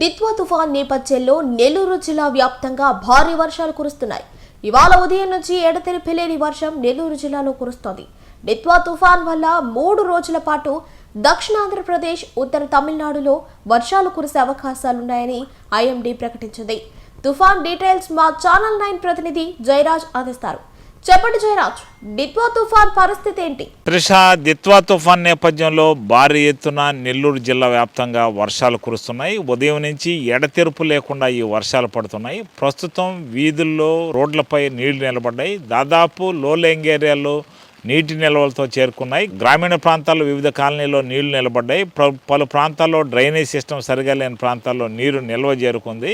డిత్వా తుఫాన్ నేపథ్యంలో నెల్లూరు జిల్లా వ్యాప్తంగా భారీ వర్షాలు కురుస్తున్నాయి. ఇవాళ ఉదయం నుంచి ఎడతెరిపి లేని వర్షం నెల్లూరు జిల్లాలో కురుస్తోంది. డిత్వా తుఫాన్ వల్ల మూడు రోజుల పాటు దక్షిణాంధ్రప్రదేశ్ ఉత్తర తమిళనాడులో వర్షాలు కురిసే అవకాశాలున్నాయని ఐఎండీ ప్రకటించింది. తుఫాన్ డీటెయిల్స్ మా ఛానల్ నైన్ ప్రతినిధి జయరాజ్ అందిస్తారు. చెప్పండి జయరాజ్ డిత్వా తుఫాన్ పరిస్థితి ఏంటి? త్రిష దిత్వా తుఫాన్ నేపథ్యంలో భారీ ఎత్తున నెల్లూరు జిల్లా వ్యాప్తంగా వర్షాలు కురుస్తున్నాయి. ఉదయం నుంచి ఎడతెరుపు లేకుండా ఈ వర్షాలు పడుతున్నాయి. ప్రస్తుతం వీధుల్లో రోడ్లపై నీళ్ళు నిలబడ్డాయి. దాదాపు లోలేంగ్ ఏరియాలో నీటి నిల్వలతో చేరుకున్నాయి. గ్రామీణ ప్రాంతాల్లో వివిధ కాలనీలో నీళ్ళు నిలబడ్డాయి. పలు ప్రాంతాల్లో డ్రైనేజ్ సిస్టమ్ సరిగా లేని ప్రాంతాల్లో నీరు నిల్వ చేరుకుంది.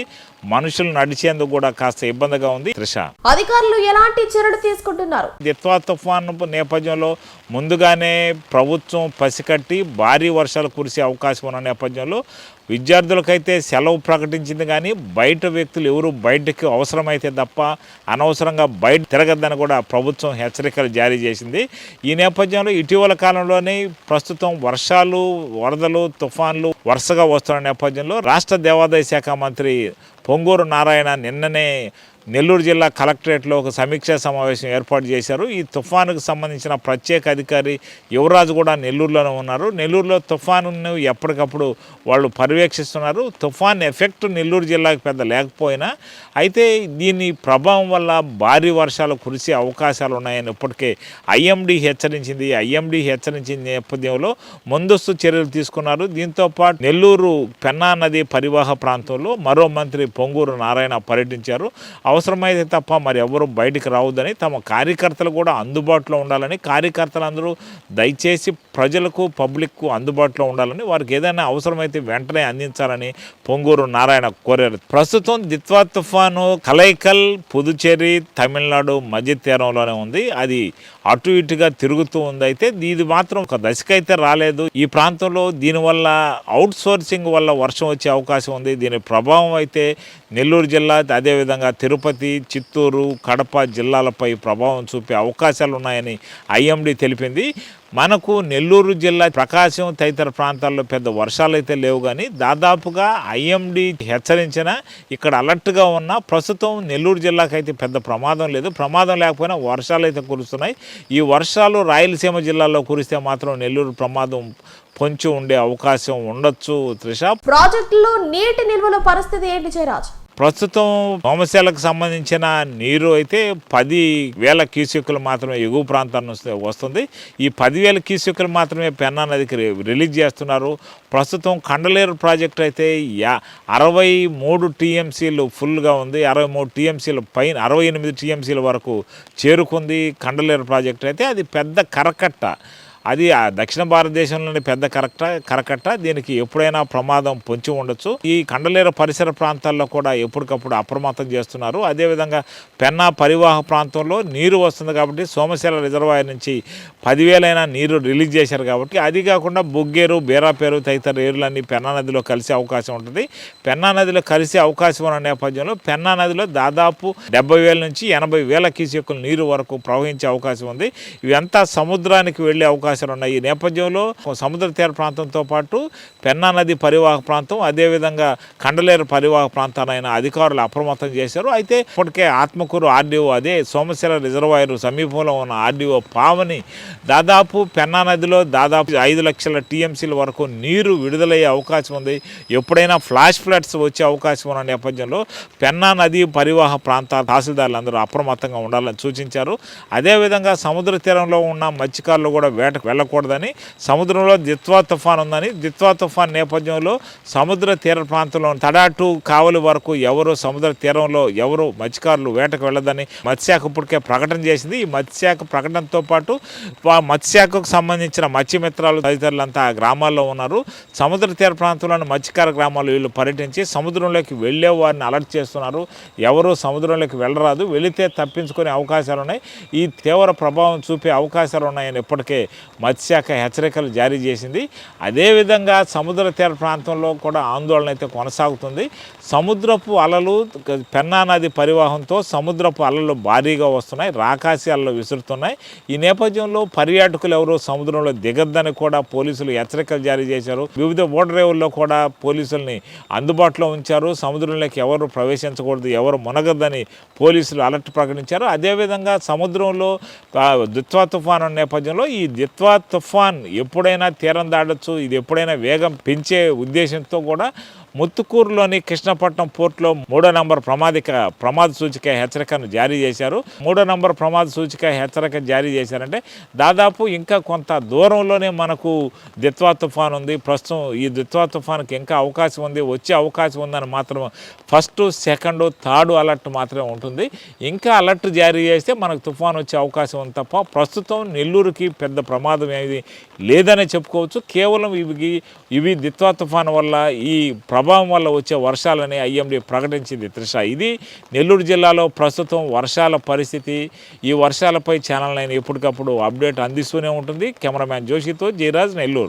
మనుషులు నడిచేందుకు కూడా కాస్త ఇబ్బందిగా ఉంది. త్రిష అధికారులు ఎలాంటి చర్యలు తీసుకుంటున్నారు? దిత్వా తుఫాను నేపథ్యంలో ముందుగానే ప్రభుత్వం పసికట్టి భారీ వర్షాలు కురిసే అవకాశం ఉన్న నేపథ్యంలో విద్యార్థులకైతే సెలవు ప్రకటించింది కానీ బయట వ్యక్తులు ఎవరు బయటకు అవసరమైతే తప్ప అనవసరంగా బయట తిరగద్దని కూడా ప్రభుత్వం హెచ్చరికలు జారీ చేసింది. ఈ నేపథ్యంలో ఇటీవల కాలంలోనే ప్రస్తుతం వర్షాలు వరదలు తుఫాన్లు వరుసగా వస్తున్న నేపథ్యంలో రాష్ట్ర దేవాదాయ శాఖ మంత్రి పొంగూరు నారాయణ నిన్ననే నెల్లూరు జిల్లా కలెక్టరేట్లో ఒక సమీక్షా సమావేశం ఏర్పాటు చేశారు. ఈ తుఫానుకు సంబంధించిన ప్రత్యేక అధికారి యువరాజు కూడా నెల్లూరులోనే ఉన్నారు. నెల్లూరులో తుఫాను ఎప్పటికప్పుడు వాళ్ళు పర్యవేక్షిస్తున్నారు. తుఫాన్ ఎఫెక్ట్ నెల్లూరు జిల్లాకు పెద్ద లేకపోయినా అయితే దీని ప్రభావం వల్ల భారీ వర్షాలు కురిసే అవకాశాలు ఉన్నాయని ఇప్పటికే ఐఎండి హెచ్చరించింది. ఐఎండి హెచ్చరించిన నేపథ్యంలో ముందస్తు చర్యలు తీసుకున్నారు. దీంతో పాటు నెల్లూరు పెన్నా నది పరివాహ ప్రాంతంలో మరో మంత్రి పొంగూరు నారాయణ పర్యటించారు. అవసరమైతే తప్ప మరి ఎవరు బయటికి రావద్దని తమ కార్యకర్తలు కూడా అందుబాటులో ఉండాలని కార్యకర్తలందరూ దయచేసి ప్రజలకు పబ్లిక్కు అందుబాటులో ఉండాలని వారికి ఏదైనా అవసరమైతే వెంటనే అందించాలని పొంగూరు నారాయణ కోరారు. ప్రస్తుతం దిత్వా తుఫాను కలైకల్ పుదుచేరి తమిళనాడు మధ్య తీరంలోనే ఉంది. అది అటు ఇటుగా తిరుగుతూ ఉంది. అయితే ఇది మాత్రం ఒక దశకైతే రాలేదు. ఈ ప్రాంతంలో దీనివల్ల అవుట్ సోర్సింగ్ వల్ల వర్షం వచ్చే అవకాశం ఉంది. దీని ప్రభావం అయితే నెల్లూరు జిల్లా అదేవిధంగా తిరుపతి చిత్తూరు కడప జిల్లాలపై ప్రభావం చూపే అవకాశాలు ఉన్నాయని ఐఎండి తెలిపింది. మనకు నెల్లూరు జిల్లా ప్రకాశం తదితర ప్రాంతాల్లో పెద్ద వర్షాలు అయితే లేవు కానీ దాదాపుగా ఐఎండి హెచ్చరించిన ఇక్కడ అలర్ట్గా ఉన్న ప్రస్తుతం నెల్లూరు జిల్లాకైతే పెద్ద ప్రమాదం లేదు. ప్రమాదం లేకపోయినా వర్షాలు అయితే కురుస్తున్నాయి. ఈ వర్షాలు రాయలసీమ జిల్లాలో కురిస్తే మాత్రం నెల్లూరు ప్రమాదం పొంచి ఉండే అవకాశం ఉండొచ్చు త్రిష. ప్రాజెక్టులో నీటి నిల్వల పరిస్థితి ఏంటి జయరాజ్? ప్రస్తుతం సోమశేలకు సంబంధించిన నీరు అయితే పది వేల క్యూసెక్కులు మాత్రమే ఎగువ ప్రాంతాల నుంచి వస్తుంది. ఈ పదివేల క్యూసెక్కులు మాత్రమే పెన్నా నదికి రిలీజ్ చేస్తున్నారు. ప్రస్తుతం కండలేరు ప్రాజెక్ట్ అయితే యా అరవై మూడు టీఎంసీలు ఫుల్గా ఉంది. అరవై మూడు టీఎంసీల పైన అరవై ఎనిమిది టీఎంసీల వరకు చేరుకుంది కండలేరు ప్రాజెక్ట్ అయితే. అది పెద్ద కరకట్ట. అది ఆ దక్షిణ భారతదేశంలోని పెద్ద కరెక్ట కరకట్ట. దీనికి ఎప్పుడైనా ప్రమాదం పొంచి ఉండొచ్చు. ఈ కండలేరు పరిసర ప్రాంతాల్లో కూడా ఎప్పటికప్పుడు అప్రమత్తం చేస్తున్నారు. అదేవిధంగా పెన్నా పరివాహ ప్రాంతంలో నీరు వస్తుంది కాబట్టి సోమశీల రిజర్వాయర్ నుంచి పదివేలైన నీరు రిలీజ్ చేశారు కాబట్టి అది కాకుండా బొగ్గేరు బేరాపేరు తదితర ఏరులన్నీ పెన్నా నదిలో కలిసే అవకాశం ఉంటుంది. పెన్నా నదిలో కలిసే అవకాశం ఉన్న నేపథ్యంలో పెన్నా నదిలో దాదాపు డెబ్బై వేల నుంచి ఎనభై వేల క్యూసెక్కుల నీరు వరకు ప్రవహించే అవకాశం ఉంది. ఇవంతా సముద్రానికి వెళ్ళే అవకాశం అవకాశాలు ఉన్నాయి. ఈ నేపథ్యంలో సముద్ర తీర ప్రాంతంతో పాటు పెన్నా నది పరివాహక ప్రాంతం అదేవిధంగా కండలేరు పరివాహక ప్రాంతాలైన అధికారులు అప్రమత్తం చేశారు. అయితే ఇప్పటికే ఆత్మకూరు ఆర్డీఓ అదే సోమశిల రిజర్వాయర్ సమీపంలో ఉన్న ఆర్డీఓ పావని దాదాపు పెన్నా నదిలో దాదాపు ఐదు లక్షల టీఎంసీల వరకు నీరు విడుదలయ్యే అవకాశం ఉంది. ఎప్పుడైనా ఫ్లాష్ ఫ్లడ్స్ వచ్చే అవకాశం ఉన్న నేపథ్యంలో పెన్నా నది పరివాహ ప్రాంతాల తహసీల్దారులు అందరూ అప్రమత్తంగా ఉండాలని సూచించారు. అదేవిధంగా సముద్ర తీరంలో ఉన్న మత్స్యకారులు కూడా వేటకు వెళ్ళకూడదని సముద్రంలో దిత్వా తుఫాన్ ఉందని దిత్వా తుఫాన్ నేపథ్యంలో సముద్ర తీర ప్రాంతంలో తడాటు కావలి వరకు ఎవరు సముద్ర తీరంలో ఎవరు మత్స్యకారులు వేటకు వెళ్ళదని మత్స్యశాఖ ఇప్పటికే ప్రకటన చేసింది. ఈ మత్స్యశాఖ ప్రకటనతో పాటు వా- మత్స్యశాఖకు సంబంధించిన మత్స్యమిత్రాలు తదితరులంతా ఆ గ్రామాల్లో ఉన్నారు. సముద్ర తీర ప్రాంతంలోని మత్స్యకార గ్రామాలు వీళ్ళు పర్యటించి సముద్రంలోకి వెళ్ళే వారిని అలర్ట్ చేస్తున్నారు. ఎవరు సముద్రంలోకి వెళ్ళరాదు వెళితే తప్పించుకునే అవకాశాలు ఉన్నాయి ఈ తీవ్ర ప్రభావం చూపే అవకాశాలు ఉన్నాయని ఇప్పటికే మత్స్యశాఖ హెచ్చరికలు జారీ చేసింది. అదేవిధంగా సముద్ర తీర ప్రాంతంలో కూడా ఆందోళన అయితే కొనసాగుతుంది. సముద్రపు అలలు పెన్నా నది పరివాహంతో సముద్రపు అలలు భారీగా వస్తున్నాయి. రాకాసి అలలు విసురుతున్నాయి. ఈ నేపథ్యంలో పర్యాటకులు ఎవరు సముద్రంలో దిగద్దని కూడా పోలీసులు హెచ్చరికలు జారీ చేశారు. వివిధ ఓడరేవుల్లో కూడా పోలీసుల్ని అందుబాటులో ఉంచారు. సముద్రంలోకి ఎవరు ప్రవేశించకూడదు ఎవరు మునగద్దని పోలీసులు అలర్ట్ ప్రకటించారు. అదేవిధంగా సముద్రంలో ఆ, దిత్వా తుఫాను నేపథ్యంలో ఈ దిత్వా తుఫాన్ ఎప్పుడైనా తీరం దాడొచ్చు ఇది ఎప్పుడైనా వేగం పెంచే ఉద్దేశంతో కూడా ముత్తుకూరులోని కృష్ణపట్నం పోర్టులో మూడో నంబర్ ప్రమాదిక ప్రమాద సూచిక హెచ్చరికను జారీ చేశారు. మూడో నంబర్ ప్రమాద సూచిక హెచ్చరిక జారీ చేశారంటే దాదాపు ఇంకా కొంత దూరంలోనే మనకు దిత్వా తుఫాన్ ఉంది. ప్రస్తుతం ఈ దిత్వా తుఫాన్కి ఇంకా అవకాశం ఉంది. వచ్చే అవకాశం ఉందని మాత్రం ఫస్ట్ సెకండ్ థర్డ్ అలర్ట్ మాత్రమే ఉంటుంది. ఇంకా అలర్ట్ జారీ చేస్తే మనకు తుఫాన్ వచ్చే అవకాశం ఉంది తప్ప ప్రస్తుతం నెల్లూరుకి పెద్ద ప్రమాదం ఏది లేదనే చెప్పుకోవచ్చు. కేవలం ఇవి ఇవి దిత్వా తుఫాన్ వల్ల ఈ ప్రభావం వల్ల వచ్చే వర్షాలని ఐఎండీ ప్రకటించింది త్రిష. ఇది నెల్లూరు జిల్లాలో ప్రస్తుతం వర్షాల పరిస్థితి. ఈ వర్షాలపై ఛానల్ నైన్ ఎప్పటికప్పుడు అప్డేట్ అందిస్తూనే ఉంటుంది. కెమెరామ్యాన్ జోషితో జయరాజ్ నెల్లూరు.